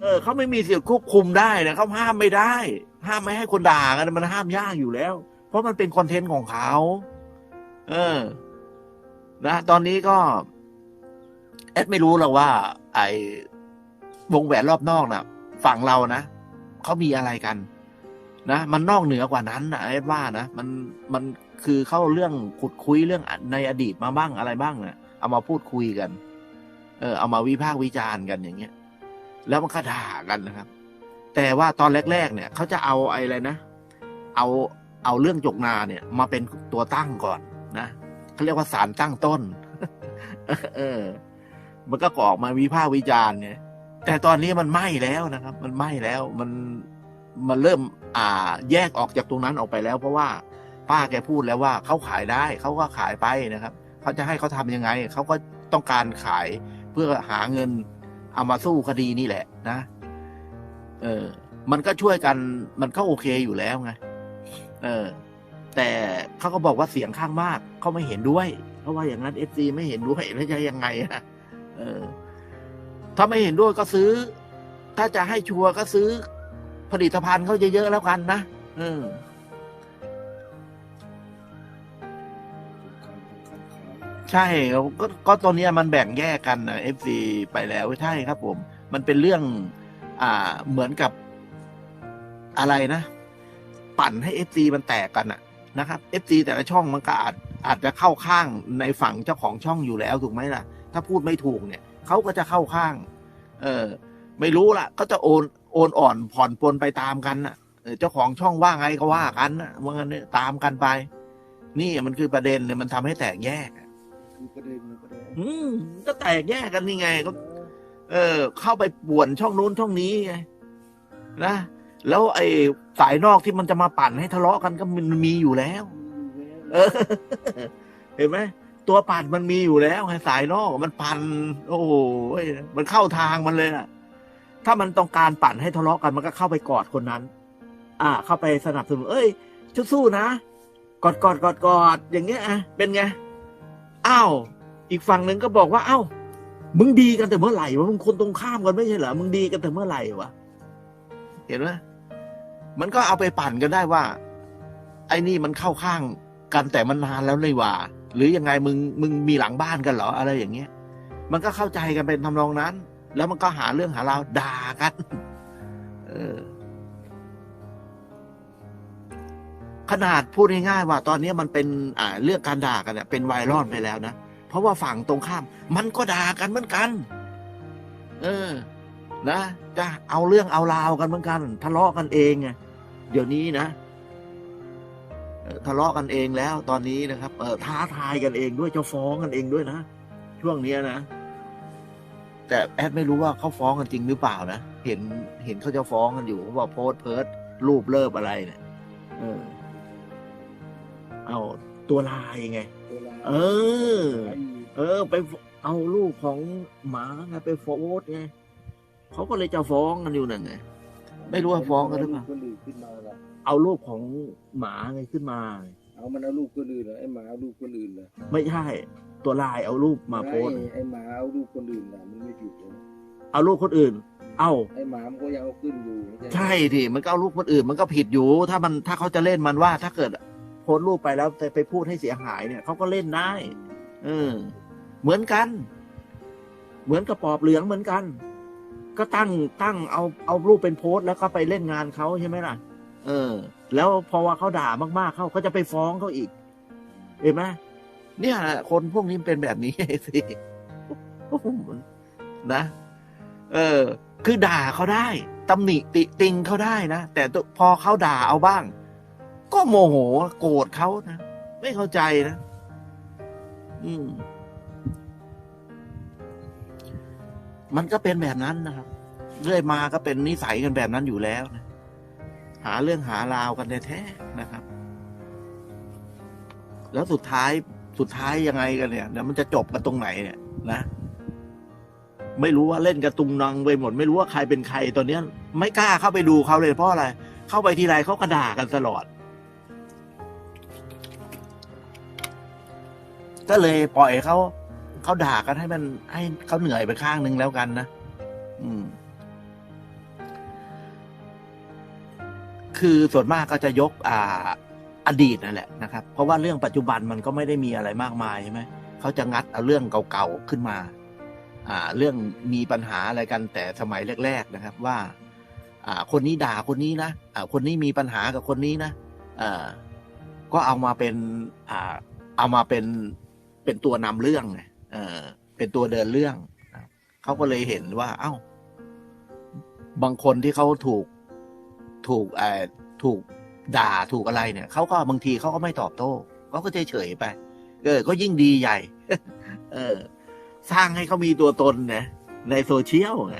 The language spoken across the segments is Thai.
เออเขาไม่มีสิทธิ์ควบคุมได้นะเขาห้ามไม่ได้ ห้ามไม่ให้คนด่ากันมันห้ามยากอยู่แล้ว เพราะมันเป็นคอนเทนต์ของเขาเออ นะตอนนี้ก็ แอดไม่รู้หรอกว่า ไอวงแหวนรอบนอกน่ะ ฝั่งเรานะเขามีอะไรกัน นะมันนอกเหนือกว่านั้นนะแอดว่านะมันมันคือเข้าเรื่องขุดคุยเรื่องในอดีตมาบ้างอะไรบ้างนะเอามาพูดคุยกัน เออ เอามาวิพากษ์วิจารณ์กันอย่างเงี้ย แล้วมันก็ด่ากันนะครับ แต่ว่าตอนแรก ๆ เนี่ยเขาจะเอาไอ้อะไรนะ เอาเอาเรื่องจกนาเนี่ย มาเป็นตัวตั้งก่อนนะเขาเรียกว่าสารตั้งต้น เออ มันก็ออกมาวิพากษ์วิจารณ์เนี่ยแต่ตอนนี้มันไหม้แล้วนะครับ มันไหม้แล้ว มันมันเริ่ม อ่า แยกออกจากตรงนั้นออกไปแล้ว เพราะว่า ป้าแกพูดแล้วว่าเขาขายได้เขาก็ขายไปนะครับเขาจะให้เขาทำยังไงเขาก็ต้องการขายเพื่อหาเงิน เอามาสู้คดีนี่แหละนะ เออ มันก็ช่วยกัน มันก็โอเคอยู่แล้วไง เออ แต่เขาก็บอกว่าเสียงข้างมากเขาไม่เห็นด้วย เพราะว่าอย่างนั้นเอฟซีไม่เห็นด้วยแล้วจะยังไงอะเออ ถ้าไม่เห็นด้วยก็ซื้อ ถ้าจะให้ชัวร์ก็ซื้อผลิตภัณฑ์เขาเยอะๆแล้วกันนะ เออ ใช่ก็ก็ตอนนี้มันแบ่งแยกกันเอฟซีไปแล้วใช่ครับ ผม มันเป็นเรื่อง อ่าเหมือนกับอะไรนะ ปั่นให้เอฟซีมันแตกกันอะนะครับเอฟซีแต่ละช่องมันก็อาจอาจจะเข้าข้างในฝั่งเจ้าของช่องอยู่แล้วถูกไหมล่ะ ถ้าพูดไม่ถูกเนี่ยเขาก็จะเข้าข้าง เออ ไม่รู้ล่ะ ก็จะโอนโอนอ่อนผ่อนปลนไปตามกันน่ะเจ้าของช่องว่าไงก็ว่ากันว่างั้นนี่ตามกันไป นี่มันคือประเด็นเลยมันทำให้แตกแยก ประเด็นนะประเด็นอืมก็แตกแยกกันนี่ไงก็เออ เข้าไปป่วนช่องนู้นช่องนี้ไงนะแล้วไอ้สายนอกที่มันจะมาปั่นให้ทะเลาะกันก็มันมีอยู่แล้ว เออ เห็นไหมตัวปั่นมันมีอยู่แล้วไงสายนอกมันปั่นโอ้โหมันเข้าทางมันเลยอะถ้ามันต้องการปั่นให้ทะเลาะกันมันก็เข้าไปกอดคนนั้น อ่า เข้าไปสนับสนุนเอ้ยสู้ๆนะกอดกอดกอดกอดอย่างเงี้ยอะเป็นไง อ้าวอีกฝั่งหนึ่งก็บอกว่าเอ้ามึงดีกันแต่เมื่อไหร่วะมึงคนตรงข้ามกันไม่ใช่เหรอมึงดีกันแต่เมื่อไหร่วะเห็นไหมมันก็เอาไปปั่นกันได้ว่า ไอ้นี่มันเข้าข้างกันแต่มันนานแล้วเลยว่า หรือยังไงมึงมึงมีหลังบ้านกันเหรออะไรอย่างเงี้ย มันก็เข้าใจกันเป็นทำนองนั้น แล้วมันก็หาเรื่องหาราวด่ากัน เออ ขนาดพูดง่ายๆว่าตอนนี้มันเป็นเรื่องการด่ากันเนี่ยเป็นไวรัลไปแล้วนะ เพราะว่าฝั่งตรงข้าม มันก็ด่ากันเหมือนกัน เออ นะจะเอาเรื่องเอาราวกันเหมือนกันทะเลาะกันเองไงเดี๋ยวนี้นะทะเลาะกันเองแล้วตอนนี้นะครับ เออท้าทายกันเองด้วยจะฟ้องกันเองด้วยนะช่วงนี้นะแต่แอดไม่รู้ว่าเขาฟ้องกันจริงหรือเปล่านะเห็นเห็นเขาจะฟ้องกันอยู่เขาบอกโพสเพิร์ดรูปเลิบอะไรเนี่ยเออ เอาตัวลายไง เออ เออ ไปเอารูปของหมาไงไปโพสต์ไงเขาก็เลยจะฟ้องกันอยู่นั่นไงไม่รู้ว่าฟ้องกันหรือเปล่าคนอื่นขึ้นมาละเอารูปของหมาไงขึ้นมา เอามันเอาลูกคนอื่นเหรอไอ้หมาเอาลูกคนอื่นเหรอไม่ใช่ ตัวลายเอารูปมาโพสต์ไอ้ไอ้หมาเอาลูกคนอื่นน่ะมันไม่ผิดเลยเอารูปคนอื่น เอ้าไอ้หมามันก็ยังเอาขึ้นอยู่ไม่ใช่ดิมันก็เอารูปคนอื่น มันก็ผิดอยู่ ถ้ามันถ้าเขาจะเล่นมันว่าถ้าเกิด โพสรูปไปแล้วแต่ไปพูดให้เสียหายเนี่ยเขาก็เล่นได้เออ เหมือนกัน เหมือนกับปอบเหลืองเหมือนกัน ก็ตั้งตั้งเอาเอารูปเป็นโพสแล้วก็ไปเล่นงานเขาใช่ไหมล่ะ เออ แล้วพอว่าเขาด่ามากๆเขาก็จะไปฟ้องเขาอีก เห็นไหมเนี่ยคนพวกนี้เป็นแบบนี้สินะ เออ คือด่าเขาได้ตำหนิติติงเขาได้นะ แต่พอเขาด่าเอาบ้าง ก็โมโหโกรธเขานะไม่เข้าใจนะ อืม มันก็เป็นแบบนั้นนะครับเรื่อยมาก็เป็นนิสัยกันแบบนั้นอยู่แล้วนะหาเรื่องหาราวกันแท้ๆนะครับ แล้วสุดท้ายสุดท้ายยังไงกันเนี่ยเดี๋ยวมันจะจบกันตรงไหนเนี่ย นะไม่รู้ว่าเล่นกระตุงนังไปหมด ไม่รู้ว่าใครเป็นใครตอนเนี้ย ไม่กล้าเข้าไปดูเขาเลยเพราะอะไร เข้าไปทีไรเขากระด่ากันตลอด ก็เลยปล่อยเขาเขาด่ากันให้มันให้เขาเหนื่อยไปข้างหนึ่งแล้วกันนะอืม คือส่วนมากก็จะยก อ่า อดีตนั่นแหละนะครับ เพราะว่าเรื่องปัจจุบันมันก็ไม่ได้มีอะไรมากมายใช่ไหมเขาจะงัดเอาเรื่องเก่าๆขึ้นมา อ่า เรื่องมีปัญหาอะไรกันแต่สมัยแรก ๆ นะครับ ว่า อ่า คนนี้ด่าคนนี้นะอ่า คนนี้มีปัญหากับคนนี้นะอ่าก็เอามาเป็น อ่า เอามาเป็น เป็นตัวนำเรื่องไงเออเป็นตัวเดินเรื่องเขาก็เลยเห็นว่า เอ้า บางคนที่เขาถูกถูกเอ่อถูกด่าถูกอะไรเนี่ยเขาก็บางทีเขาก็ไม่ตอบโต้เขาก็เฉยๆไปเออก็ยิ่งดีใหญ่ เออ สร้างให้เขามีตัวตนนะในโซเชียลไง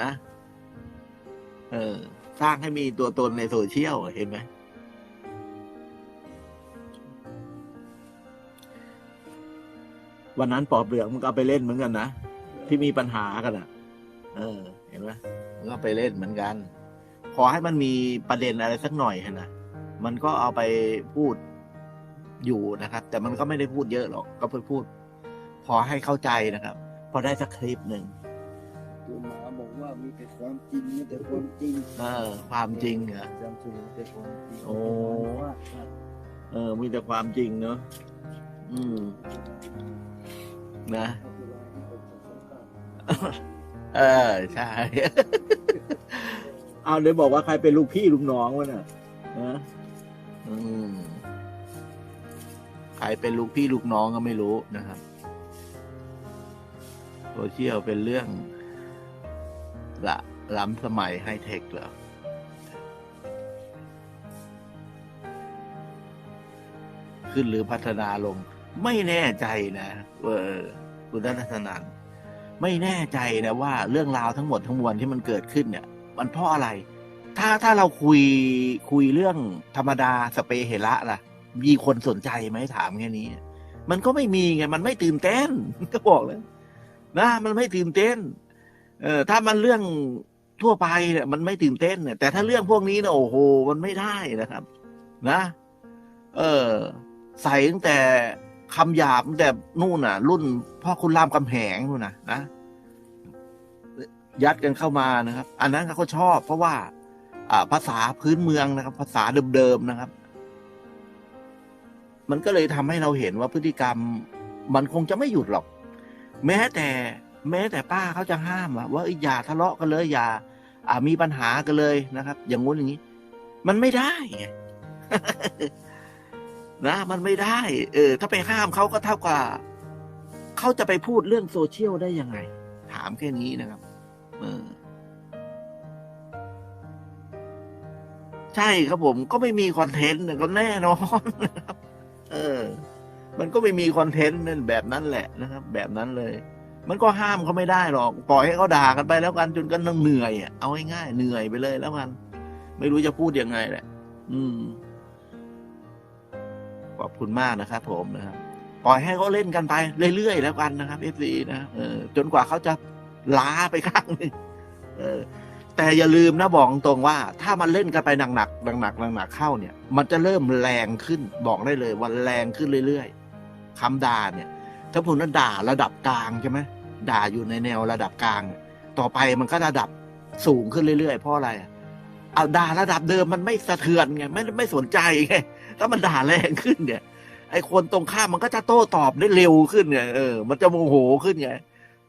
นะ เออ สร้างให้มีตัวตนในโซเชียลเห็นไหม วันนั้นปอบเหลืองมันก็เอาไปเล่นเหมือนกันนะที่มีปัญหากันอะ เออ เห็นไหมมันก็ไปเล่นเหมือนกัน ขอให้มันมีประเด็นอะไรสักหน่อยเถอะนะมันก็เอาไปพูดอยู่นะครับ แต่มันก็ไม่ได้พูดเยอะหรอก ก็ไปพูด พอให้เข้าใจนะครับ พอได้สักคลิปหนึ่งตัวหมาบอกว่ามีแต่ความจริงมีแต่ความจริงเออ ความจริงเหรอจำสูงแต่ความจริงโอ้ว่าว่าเออ มีแต่ความจริงเนอะอืม นะ เออ ใช่ เอาเดี๋ยวบอกว่าใครเป็นลูกพี่ลูกน้องวะน่ะนะอืมใครเป็นลูกพี่ลูกน้องก็ไม่รู้นะครับโซเชียลเป็นเรื่องละล้ำสมัยไฮเทคเหรอขึ้นหรือพัฒนาลง ไม่แน่ใจนะเออคุณรัตนันไม่แน่ใจนะว่าเรื่องราวทั้งหมดทั้งมวลที่มันเกิดขึ้นเนี่ย มันเพราะอะไร ถ้าถ้าเราคุยคุยเรื่องธรรมดาสเปเฮระล่ะ มีคนสนใจไหมถามแค่นี้ มันก็ไม่มีไงมันไม่ตื่นเต้นก็บอกเลยนะมันไม่ตื่นเต้น เออถ้ามันเรื่องทั่วไปเนี่ยมันไม่ตื่นเต้นเนี่ยแต่ถ้าเรื่องพวกนี้นะโอ้โห มันไม่ได้นะครับ นะ เออ ใส่ตั้งแต่ คำหยาบตั้งแต่นู่นน่ะ รุ่นพ่อคุณรามคำแหงนู่นน่ะนะยัดกันเข้ามานะครับ อันนั้นเขาชอบ เพราะว่า อ่า ภาษาพื้นเมืองนะครับ ภาษาเดิมๆนะครับ มันก็เลยทำให้เราเห็นว่าพฤติกรรม มันคงจะไม่หยุดหรอก แม้แต่ แม้แต่ป้าเขาจะห้ามว่าอยอย่าทะเลาะกันเลยอย่า อ่ามีปัญหากันเลยนะครับ อย่างงู้นอย่างนี้ มันไม่ได้ไง นะมันไม่ได้ เออ ถ้าไปห้ามเขาก็เท่ากับเขาจะไปพูดเรื่องโซเชียลได้ยังไง ถามแค่นี้นะครับ เออ ใช่ครับผมก็ไม่มีคอนเทนต์ก็แน่นอนนะครับ เออ มันก็ไม่มีคอนเทนต์นั่นแบบนั้นแหละนะครับ แบบนั้นเลย มันก็ห้ามเขาไม่ได้หรอก ปล่อยให้เขาด่ากันไปแล้วกันจนกันต้องเหนื่อยอะเอาง่ายๆเหนื่อยไปเลยแล้วกัน ไม่รู้จะพูดยังไงแหละ อืม ขอบคุณมากนะครับ ผมนะครับปล่อยให้เขาเล่นกันไปเรื่อยๆแล้วกันนะครับเอฟซีนะเออจนกว่าเขาจะล้าไปข้างนึงเออ แต่อย่าลืมนะบอกตรงๆว่า ถ้ามันเล่นกันไปหนักๆหนักๆหนักๆเข้าเนี่ย มันจะเริ่มแรงขึ้นบอกได้เลยว่าแรงขึ้นเรื่อยๆคำด่าเนี่ย ถ้าผมนั้นด่าระดับกลางใช่ไหมด่าอยู่ในแนวระดับกลาง ต่อไปมันก็ระดับสูงขึ้นเรื่อยๆเพราะอะไรอะ เอาด่าระดับเดิมมันไม่สะเทือนไงไม่ไม่สนใจไงถ้ามันด่าแรงขึ้นเนี่ย ไอคนตรงข้ามมันก็จะโต้ตอบได้เร็วขึ้นไงเออมันจะโมโหขึ้นไง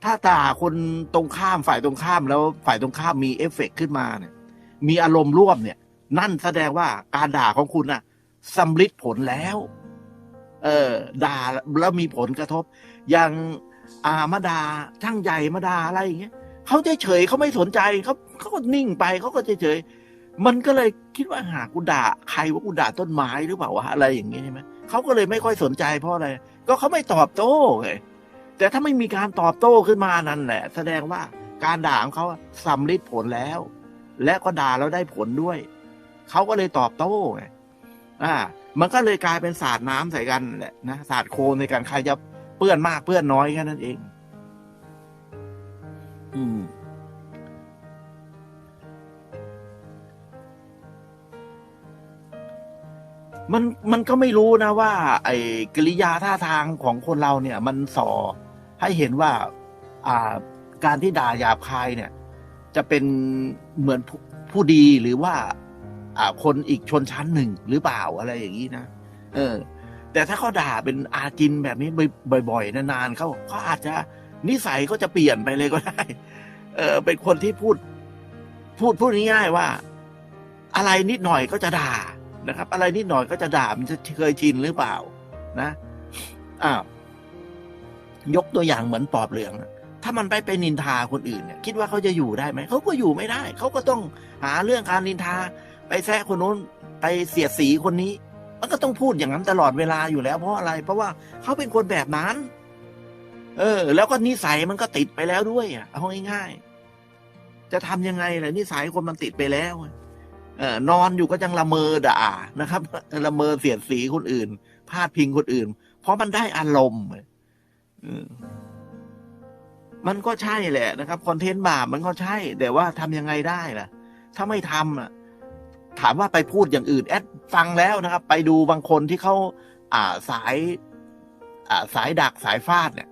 ถ้าด่าคนตรงข้ามฝ่ายตรงข้ามแล้วฝ่ายตรงข้ามมีเอฟเฟกต์ขึ้นมาเนี่ย มีอารมณ์ร่วมเนี่ย นั่นแสดงว่าการด่าของคุณน่ะสำลิดผลแล้ว เออ ด่าแล้วมีผลกระทบ อย่างอามาดาช่างใหญ่มาดาอะไรอย่างเงี้ยเขาเฉยเขาไม่สนใจเขาเขาก็นิ่งไปเขาก็เฉยๆ มันก็เลยคิดว่าหากูด่าใครว่ากูด่าต้นไม้หรือเปล่าวะอะไรอย่างเงี้ยใช่ไหมเขาก็เลยไม่ค่อยสนใจเพราะอะไร ก็เขาไม่ตอบโต้ไงแต่ถ้าไม่มีการตอบโต้ขึ้นมานั่นแหละ แสดงว่าการด่าของเขาสำลิดผลแล้ว และก็ด่าแล้วได้ผลด้วย เขาก็เลยตอบโต้ไงอ่า มันก็เลยกลายเป็นศาสาดน้ำใส่กันแหละนะศาสาดโคลนในการใครจะเปื้อนมากเปื้อนน้อยแค่นั้นเอง อืม มันมันก็ไม่รู้นะว่า ไอ้กิริยาท่าทางของคนเราเนี่ย มันส่อให้เห็นว่า อ่า การที่ด่าหยาบคายเนี่ย จะเป็นเหมือนผู้ผู้ดีหรือว่า อ่า คนอีกชนชั้นหนึ่งหรือเปล่าอะไรอย่างนี้นะเออ แต่ถ้าเขาด่าเป็นอาจินแบบนี้บ่อยๆนานๆเขาเขาอาจจะนิสัยก็จะเปลี่ยนไปเลยก็ได้ เออ เป็นคนที่พูด พูดพูดง่ายๆว่า อะไรนิดหน่อยก็จะด่า นะครับ อะไรนิดหน่อยก็จะด่ามันจะเคยชินหรือเปล่า นะอ้าวยกตัวอย่างเหมือนปอบเหลือง ถ้ามันไปไปนินทาคนอื่นเนี่ย คิดว่าเขาจะอยู่ได้ไหม เขาก็อยู่ไม่ได้ เขาก็ต้องหาเรื่องการนินทา ไปแซะคนนู้น ไปเสียดสีคนนี้ มันก็ต้องพูดอย่างนั้นตลอดเวลาอยู่แล้ว เพราะอะไร เพราะว่าเขาเป็นคนแบบนั้น เออ แล้วก็นิสัยมันก็ติดไปแล้วด้วยอะเอาง่ายๆจะทำยังไงล่ะนิสัยคนมันติดไปแล้วเนอนอยู่ก็ยังละเมอด่านะครับละเมอเสียดสีคนอื่น พาดพิงคนอื่น เพราะมันได้อารมณ์มันก็ใช่แหละนะครับคอนเทนต์บาปมันก็ใช่ แต่ว่าทำยังไงได้ล่ะ ถ้าไม่ทำอะ ถามว่าไปพูดอย่างอื่น แอดฟังแล้วนะครับ ไปดูบางคนที่เขาอ่าสาย อ่าสายดักสายฟาดเนี่ย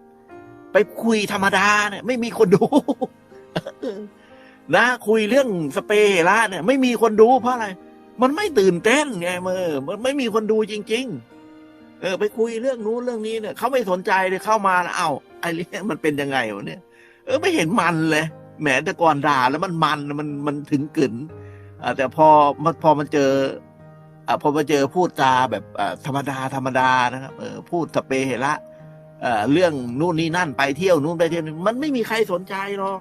ไปคุยธรรมดาเนี่ย ไม่มีคนดู นะคุยเรื่องสเปรล่าเนี่ย ไม่มีคนดูเพราะอะไร มันไม่ตื่นเต้นไงเมื่อมันไม่มีคนดูจริง ๆ เออ ไปคุยเรื่องนู้นเรื่องนี้เนี่ยเขาไม่สนใจเลยเข้ามาแล้วเอ้าไอ้เรื่องมันเป็นยังไงวะเนี่ย เออไม่เห็นมันเลยแหมแต่ก่อนด่าแล้วมันมันมันมันถึงกึ๋นอ่าแต่พอมันพอมันเจออ่าพอมาเจอพูดจาแบบอ่าธรรมดาธรรมดานะครับเออพูดสเปรย์เฮละเอ่อเรื่องนู่นนี่นั่นไปเที่ยวนู่นไปเที่ยวนี่มันไม่มีใครสนใจหรอก